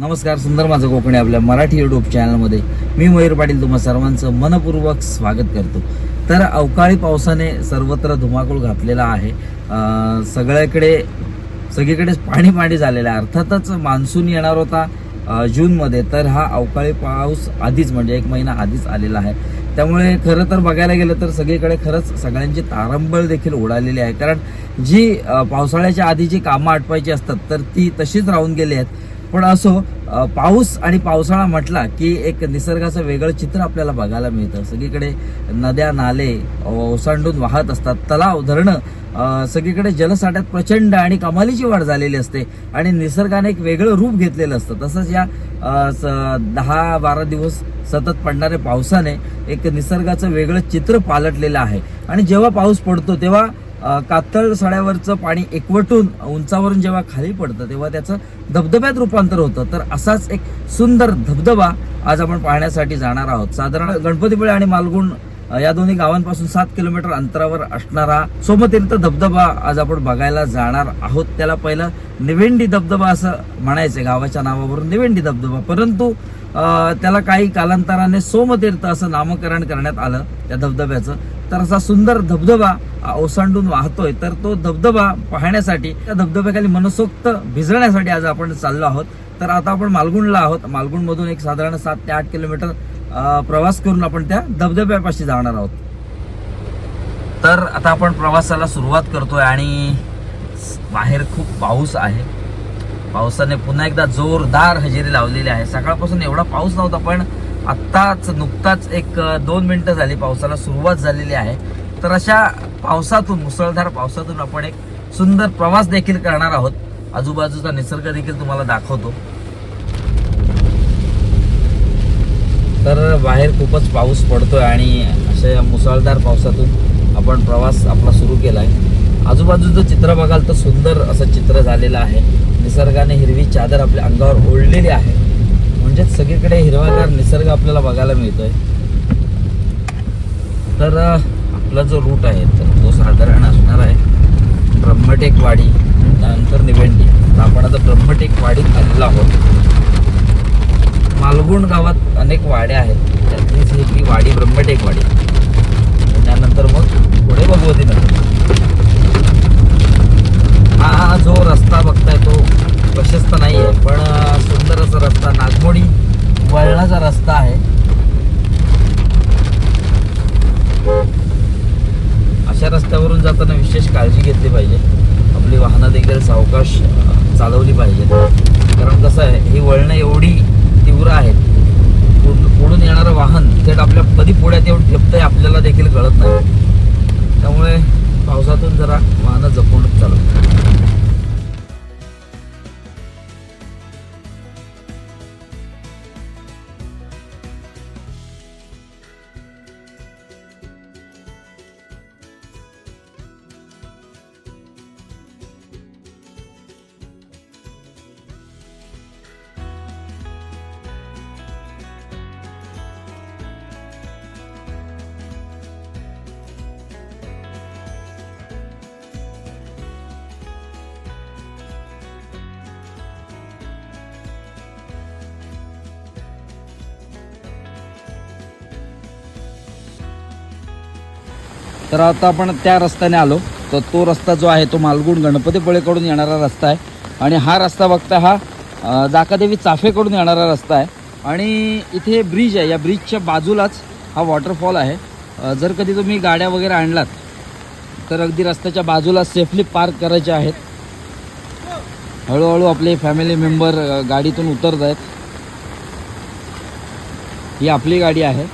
नमस्कार सुंदर माझं कोकणी आपल्या मराठी युट्यूब चॅनलमध्ये मी मयूर पाटील तुम्हा सर्वांचं मनपूर्वक स्वागत करतो. तर अवकाळी पावसाने सर्वत्र धुमाकूळ घातलेला आहे. सगळ्याकडे सगळीकडेच पाणी पाणी झालेलं आहे. अर्थातच मान्सून येणार होता जूनमध्ये. तर हा अवकाळी पाऊस आधीच म्हणजे एक महिना आधीच आलेला आहे. त्यामुळे खरं तर बघायला गेलं तर सगळीकडे खरंच सगळ्यांची तारंबळ देखील उडालेली आहे. कारण जी पावसाळ्याच्या आधी जी कामं आटवायची असतात तर ती तशीच राहून गेली आहेत. पण असो पाऊस आणि पावसाळा म्हटला की एक निसर्गाचं वेगळं चित्र आपल्याला बघायला मिळतं. सगळीकडे नद्या नाले ओसांडून वाहत असतात. तलाव धरणं सगळीकडे जलसाठ्यात प्रचंड आणि कमालीची वाढ झालेली असते आणि निसर्गाने एक वेगळं रूप घेतलेलं असतं. तसंच या स- दहा बारा दिवस सतत पडणाऱ्या पावसाने एक निसर्गाचं वेगळं चित्र पालटलेलं आहे. आणि जेव्हा पाऊस पडतो तेव्हा कातळ सड्यावरचं पाणी एकवटून उंचावरून जेव्हा खाली पडतं तेव्हा त्याचं धबधब्यात रूपांतर होतं. तर असाच एक सुंदर धबधबा आज आपण पाहण्यासाठी जाणार आहोत. साधारण गणपतीपुळे आणि मालगुण या दोन्ही गावांपासून सात किलोमीटर अंतरावर असणारा सोमतीर्थ धबधबा आज आपण बघायला जाणार आहोत. त्याला पहिलं निवेंडी धबधबा असं म्हणायचं गावाच्या नावावरून निवेंडी धबधबा. परंतु त्याला काही कालांतराने सोमतीर्थ असं नामकरण करण्यात आलं त्या धबधब्याचं. तर असा सुंदर धबधबा ओसांडून वाहतोय तर तो धबधबा पाहण्यासाठी त्या धबधब्याखाली मनसोक्त भिजण्यासाठी आज आपण चाललो आहोत. तर आता आपण मालगुणला आहोत. मालगुणमधून एक साधारण सात ते आठ किलोमीटर प्रवास करून आपण त्या धबधब्यापाशी जाणार आहोत. तर आता आपण प्रवासाला सुरुवात करतोय आणि बाहेर खूप पाऊस आहे. पावसाने पुन्हा एकदा जोरदार हजेरी लावलेली आहे. सकाळपासून एवढा पाऊस नव्हता पण आत्ताच नुकताच एक दोन मिनटं झाली पावसाला सुरुवात झालेली आहे. तर अशा पावसातून मुसळधार पावसातून आपण एक सुंदर प्रवास देखील करणार आहोत. आजूबाजूचा निसर्ग देखील तुम्हाला दाखवतो. तर बाहेर खूपच पाऊस पडतोय आणि अशा मुसळधार पावसातून आपण प्रवास आपला सुरू केला आहे आजूबाजूचं चित्र बघाल तर सुंदर असं चित्र झालेलं आहे. निसर्गाने हिरवी चादर आपल्या अंगावर ओढलेली आहे. म्हणजेच सगळीकडे हिरवागार निसर्ग आपल्याला बघायला मिळतोय. तर आपला जो रूट आहे तर तो साधारण असणार आहे ब्रह्मटेकवाडी त्यानंतर निवेंडी. तर आपण आता ब्रह्मटेकवाडीत आलेलो आहोत. मालगुण गावात अनेक वाड्या आहेत. त्यातलीच ही की वाडी ब्रह्मटेकवाडी. त्यानंतर मग पुढे भगवती नगर हा जो रस्ता बघताय तो प्रशस्त नाही आहे पण सुंदर असा रस्ता नागमोडी वळणाचा रस्ता आहे. अशा रस्त्यावरून जाताना विशेष काळजी घेतली पाहिजे. आपली वाहनं देखील सावकाश चालवली पाहिजेत. कारण कसं आहे ही वळणं एवढी तीव्र आहेत. पुढून येणारं वाहन थेट आपल्या कधी पुढ्यात येऊन ठेपतंय आपल्याला देखील कळत नाही. त्यामुळे पावसातून जरा वाहनं जपूनच चालत तर आता आपण त्या रस्त्याने आलो. तर तो रस्ता जो आहे तो मालगुण गणपतीपुळेकडून येणारा रस्ता आहे. आणि हा रस्ता बघता हा जाकादेवी चाफेकडून येणारा रस्ता आहे. आणि इथे ब्रिज आहे. या ब्रिजच्या बाजूलाच हा वॉटरफॉल आहे. जर कधी तुम्ही गाड्या वगैरे आणलात तर अगदी रस्त्याच्या बाजूला सेफली पार्क करायचे आहेत. हळूहळू आपले फॅमिली मेंबर गाडीतून उतरत आहेत ही आपली गाडी आहे.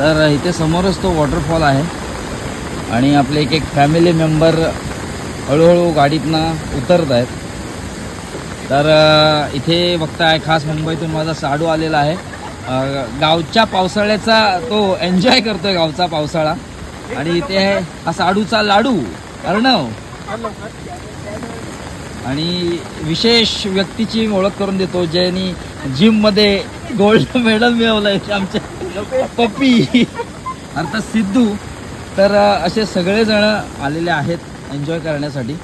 तर इथे समोरच तो वॉटरफॉल आहे. आणि आपले एक एक फॅमिली मेंबर हळूहळू गाडीतनं उतरत आहेत. तर इथे इथे बघताय खास मुंबईतून माझा साडू आलेला आहे. गावच्या पावसाळ्याचा तो एन्जॉय करतोय गावचा पावसाळा. आणि इथे आहे हा साडूचा लाडू अर्णव. आणि विशेष व्यक्तीची ओळख करून देतो ज्यांनी जिममध्ये गोल्ड मेडल आहे आमच्या पप्पी. अर्थात सिद्धू. तर असे सगळेजण आलेले आहेत एन्जॉय करण्यासाठी.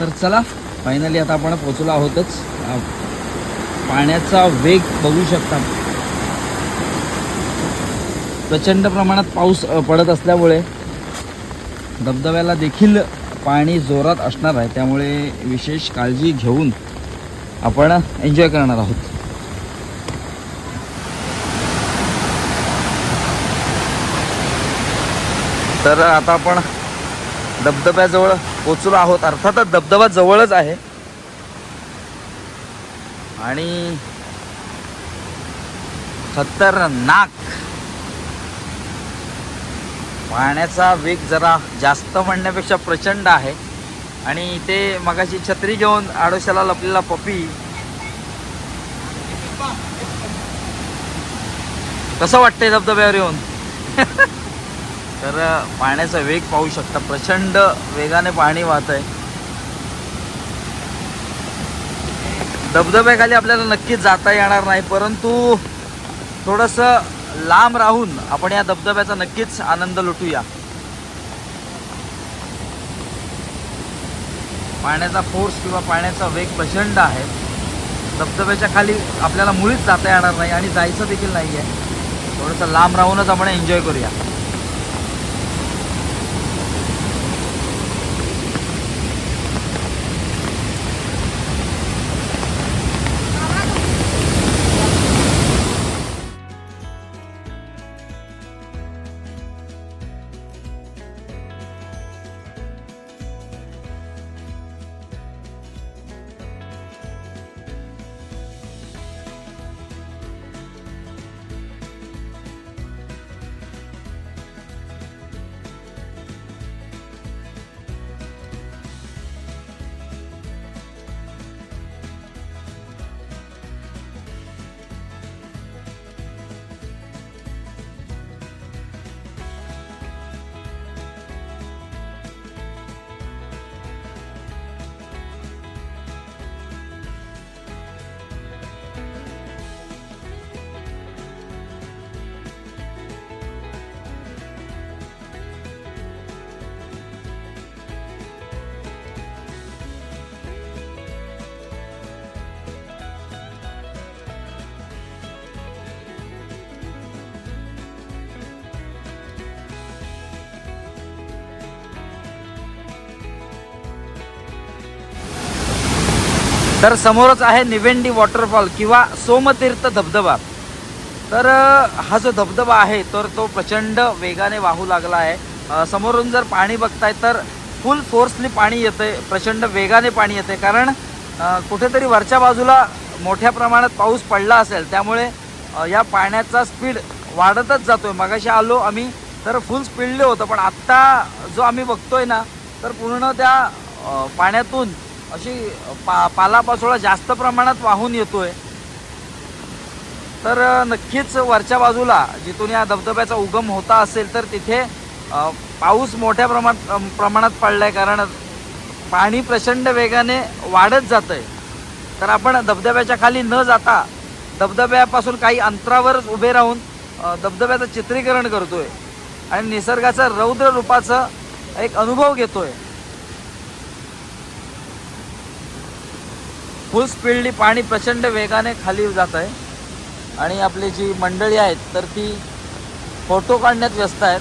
तर चला फायनली आता आपण पोचलो आहोतच. पाण्याचा वेग बघू शकता. प्रचंड प्रमाणात पाऊस पडत असल्यामुळे धबधब्याला देखील पाणी जोरात असणार आहे. त्यामुळे विशेष काळजी घेऊन आपण एन्जॉय करणार आहोत. तर आता आपण धबधब्याजवळ पोचलो आहोत. अर्थातच धबधबा जवळच आहे. आणि खतरनाक पाण्याचा वेग जरा जास्त म्हणण्यापेक्षा प्रचंड आहे. आणि इथे मगाशी छत्री घेऊन आडोशाला लपलेला पपी. कसं वाटतंय धबधब्यावर येऊन? तर पाण्याचा वेग पाहू शकता. प्रचंड वेगाने पाणी वाहत आहे धबधब्याखाली आपल्याला नक्कीच जाता येणार नाही परंतु थोडंसं लांब राहून आपण या धबधब्याचा नक्कीच आनंद लुटूया. पाण्याचा फोर्स किंवा पाण्याचा वेग प्रचंड आहे. धबधब्याच्या खाली आपल्याला मुळीच जाता येणार नाही आणि जायचं देखील नाही आहे थोडंसं लांब राहूनच आपण एन्जॉय करूया. तर समोरच आहे निवेंडी वॉटरफॉल किंवा सोमतीर्थ धबधबा. तर हा जो धबधबा आहे तर तो प्रचंड वेगाने वाहू लागला आहे. समोरून जर पाणी बघताय तर फुल फोर्सली पाणी येते प्रचंड वेगाने पाणी येते कारण कुठेतरी वरच्या बाजूला मोठ्या प्रमाणात पाऊस पडला असेल त्यामुळे या पाण्याचा स्पीड वाढतच जातोय. मगाशी आलो आम्ही तर फुल स्पीडले होतं. पण आत्ता जो आम्ही बघतोय ना तर पूर्ण त्या पाण्यातून अशी पा पालापाचोळा जास्त प्रमाणात वाहून येतोय. तर नक्कीच वरच्या बाजूला जिथून या धबधब्याचा उगम होता असेल तर तिथे पाऊस मोठ्या प्रमाणात अम, प्रमाणात पडलाय. कारण पाणी प्रचंड वेगाने वाढत जातं आहे तर आपण धबधब्याच्या खाली न जाता धबधब्यापासून काही अंतरावरच उभे राहून धबधब्याचं चित्रीकरण करतोय. आणि निसर्गाचं रौद्र रूपाचं एक अनुभव घेतोय. फुल स्पीडली पाणी प्रचंड वेगाने खाली जात आहे. आणि आपली जी मंडळी आहेत तर ती फोटो काढण्यात व्यस्त आहेत.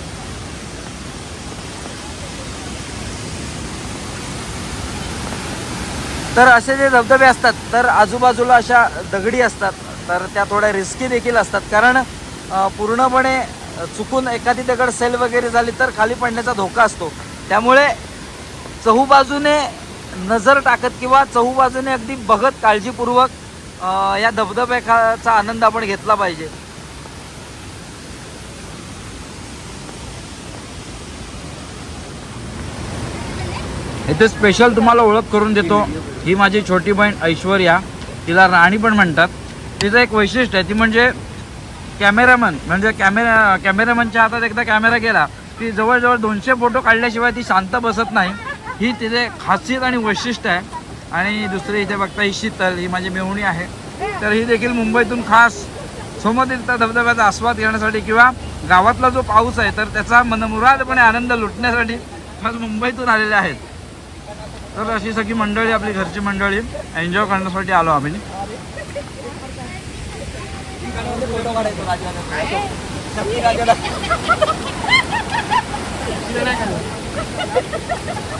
तर असे जे धबधबे असतात तर आजूबाजूला अशा दगडी असतात. तर त्या थोड्या रिस्की देखील असतात. कारण पूर्णपणे चुकून एखादी दगड सेल वगैरे झाली तर खाली पडण्याचा धोका असतो. त्यामुळे चहूबाजूने नजर टाकत किंवा चहूबाजूने अगदी बघत काळजीपूर्वक या धबधब्याचा आनंद आपण घेतला पाहिजे. इथे स्पेशल तुम्हाला ओळख करून देतो. ही माझी छोटी बहीण ऐश्वर्या तिला राणी पण म्हणतात. तिचं एक वैशिष्ट्य आहे ती म्हणजे कॅमेरामन म्हणजे कॅमेरा कॅमेरामनच्या हातात एकदा कॅमेरा गेला की जवळजवळ दोनशे फोटो काढल्याशिवाय ती शांत बसत नाही. ही तिथे खासियत आणि वैशिष्ट्य आहे. आणि दुसरी इथे बघता ही शीतल ही माझी मेहुणी आहे. तर ही देखील मुंबईतून खास सोमतीर्थ धबधब्याचा आस्वाद घेण्यासाठी किंवा गावातला जो पाऊस आहे तर त्याचा मनमुरादपणे आनंद लुटण्यासाठी खास मुंबईतून आलेले आहेत. तर अशी सगळी मंडळी आपली घरची मंडळी एन्जॉय करण्यासाठी आलो आम्ही.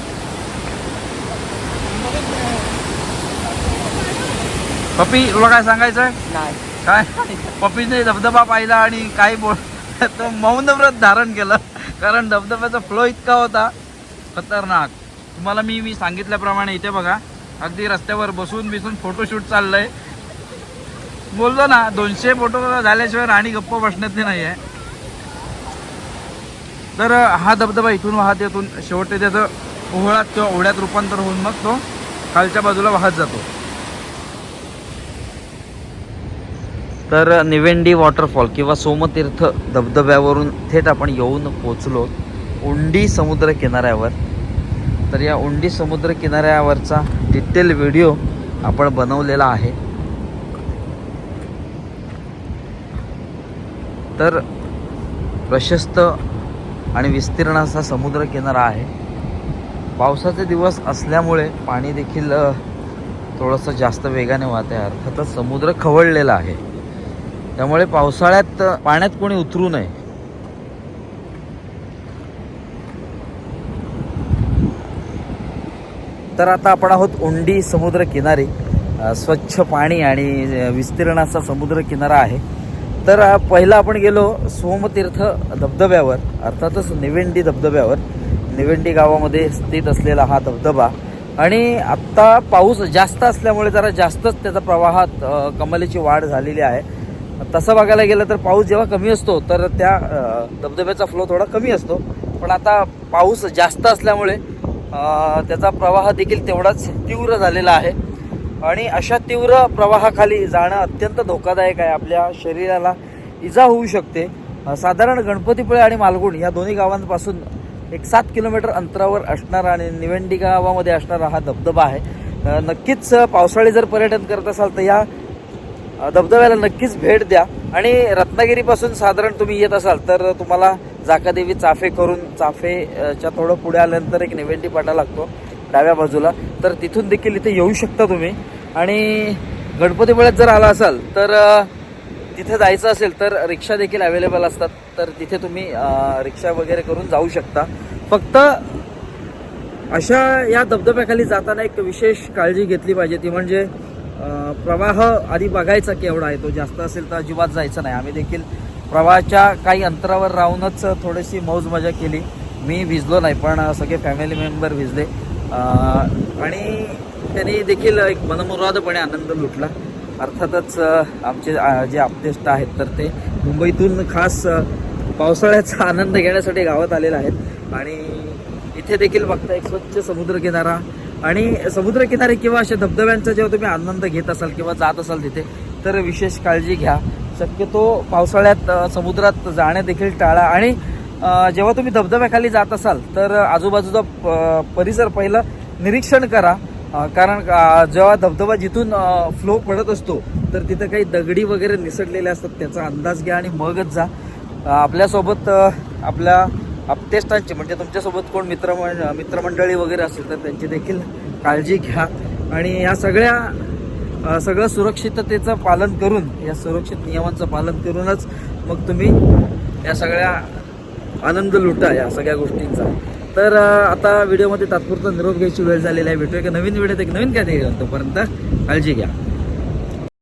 पप्पी तुला काय सांगायचं आहे काय? पप्पीने धबधबा पाहिला आणि काही बोल तो मौन व्रत धारण केलं. कारण धबधब्याचा फ्लो इतका होता. खतरनाक. तुम्हाला मी मी सांगितल्याप्रमाणे इथे बघा. अगदी रस्त्यावर बसून बिसून फोटोशूट चाललंय. बोललो ना दोनशे फोटो झाल्याशिवाय राणी गप्प बसण्यातली नाही आहे तर हा धबधबा इथून वाहत येथून शेवटी त्याचं ओहळात किंवा ओढ्यात रूपांतर होऊन मग तो खालच्या बाजूला वाहत जातो. तर निवेंडी वॉटरफॉल किंवा सोमतीर्थ धबधब्यावरून थेट आपण येऊन पोचलो उंडी समुद्र किनाऱ्यावर. तर या उंडी समुद्र किनाऱ्यावरचा डिटेल व्हिडिओ आपण बनवलेला आहे. तर प्रशस्त आणि विस्तीर्ण असा समुद्र किनारा आहे. पावसाचे दिवस असल्यामुळे पाणी देखील थोडंसं जास्त वेगाने वाहते. अर्थातच समुद्र खवळलेला आहे. त्यामुळे पावसाळ्यात पाण्यात कोणी उतरू नये. तर आता आपण आहोत उंडी समुद्र किनारी स्वच्छ पाणी आणि विस्तीर्णाचा समुद्र किनारा आहे. तर पहिला आपण गेलो सोमतीर्थ धबधब्यावर अर्थातच निवेंडी धबधब्यावर. निवेंडी गावामध्ये स्थित असलेला हा धबधबा. आणि आत्ता पाऊस जास्त असल्यामुळे जरा जास्तच त्याचा प्रवाहात अ, कमालीची वाढ झालेली आहे. तसं बघायला गेलं तर पाऊस जेव्हा कमी असतो तर त्या धबधब्याचा फ्लो थोडा कमी असतो. पण आता पाऊस जास्त असल्यामुळे त्याचा प्रवाह देखील तेवढाच तीव्र झालेला आहे. आणि अशा तीव्र प्रवाहाखाली जाणं अत्यंत धोकादायक आहे आपल्या शरीराला. इजा होऊ शकते. साधारण गणपतीपुळे आणि मालगुण या दोन्ही गावांपासून एक सात किलोमीटर अंतरावर असणारा आणि निवेंडी गावामध्ये असणारा हा धबधबा आहे. नक्कीच पावसाळी जर पर्यटन करत असाल तर या धबधब्याला नक्कीच भेट द्या. आणि रत्नागिरीपासून साधारण तुम्ही येत असाल तर तुम्हाला जाकादेवी चाफे करून चाफेच्या थोडं पुढे आल्यानंतर एक निवेंटी पाटा लागतो डाव्या बाजूला. तर तिथून देखील इथे येऊ शकता तुम्ही. आणि गणपतीपुळ्यात जर आला असाल तर तिथे जायचं असेल तर रिक्षा देखील अवेलेबल असतात. तर तिथे तुम्ही रिक्षा वगैरे करून जाऊ शकता. फक्त अशा या धबधब्याखाली जाताना एक विशेष काळजी घेतली पाहिजे. ती म्हणजे प्रवाह आधी बघायचा केवढा आहे तो जास्त असेल तर अजिबात जायचं नाही. आम्ही देखील प्रवाहाच्या काही अंतरावर राहूनच थोडीशी मौज मजा केली. मी भिजलो नाही पण सगळे फॅमिली मेंबर भिजले. आणि त्यांनी देखील एक मनमुरादपणे आनंद लुटला. अर्थातच आमचे जे आपतेष्ट आहेत तर ते मुंबईतून खास पावसाळ्याचा आनंद घेण्यासाठी गावात आलेले आहेत. आणि इथे देखील बघता एक स्वच्छ समुद्रकिनारा आणि समुद्रकिनारे किंवा अशा धबधब्यांचा जेव्हा तुम्ही आनंद घेत असाल किंवा जात असाल तिथे तर विशेष काळजी घ्या. शक्यतो पावसाळ्यात समुद्रात जाणे देखील टाळा. आणि जेव्हा तुम्ही धबधब्याखाली जात असाल तर आजूबाजूचा प- परिसर पहिलं निरीक्षण करा. कारण जेव्हा धबधबा जिथून फ्लो पडत असतो तर तिथं काही दगडी वगैरे निसटलेले असतात त्याचा अंदाज घ्या आणि मगच जा. आपल्यासोबत आपल्या अपतेष्टांची म्हणजे तुमच्यासोबत कोण मित्र मित्रमंडळी वगैरे असेल तर त्यांची देखील काळजी घ्या. आणि या सगळ्या सगळं सुरक्षिततेचं पालन करून या सुरक्षित नियमांचं पालन करूनच मग तुम्ही या सगळ्या आनंद लुटा या सगळ्या गोष्टींचा. तर आता व्हिडिओमध्ये तात्पुरता निरोप घ्यायची वेळ झालेली आहे. भेटूया एका नवीन व्हिडिओत एक नवीन काय तोपर्यंत काळजी घ्या.